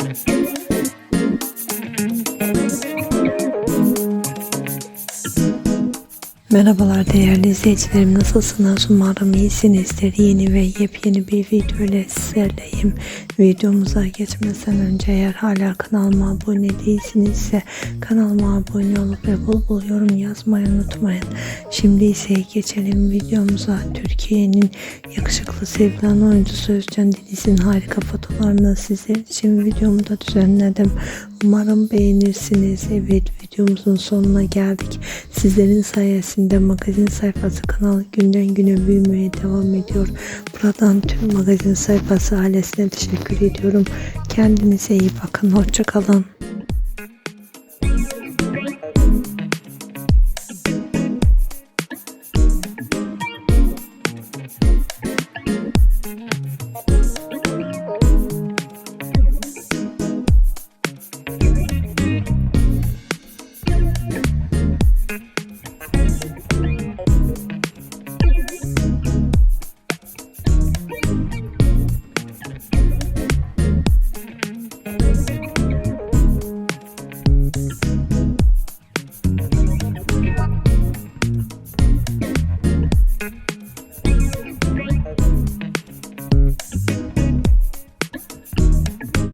Thank you. Merhabalar değerli izleyicilerim. Nasılsınız? Umarım iyisinizdir. Yeni ve yepyeni bir video ile sizlerleyim. Videomuza geçmeden önce eğer hala kanalıma abone değilsinizse kanalıma abone olup ve bol bol yorum yazmayı unutmayın. Şimdi ise geçelim videomuza. Türkiye'nin yakışıklı sevilen oyuncusu Özcan Deniz'in harika fotoğraflarını sizler için videomda düzenledim. Umarım beğenirsiniz. Evet videomuzun sonuna geldik. Sizlerin sayesinde magazin sayfası kanalı günden güne büyümeye devam ediyor. Buradan tüm magazin sayfası ailesine teşekkür ediyorum. Kendinize iyi bakın. Hoşçakalın.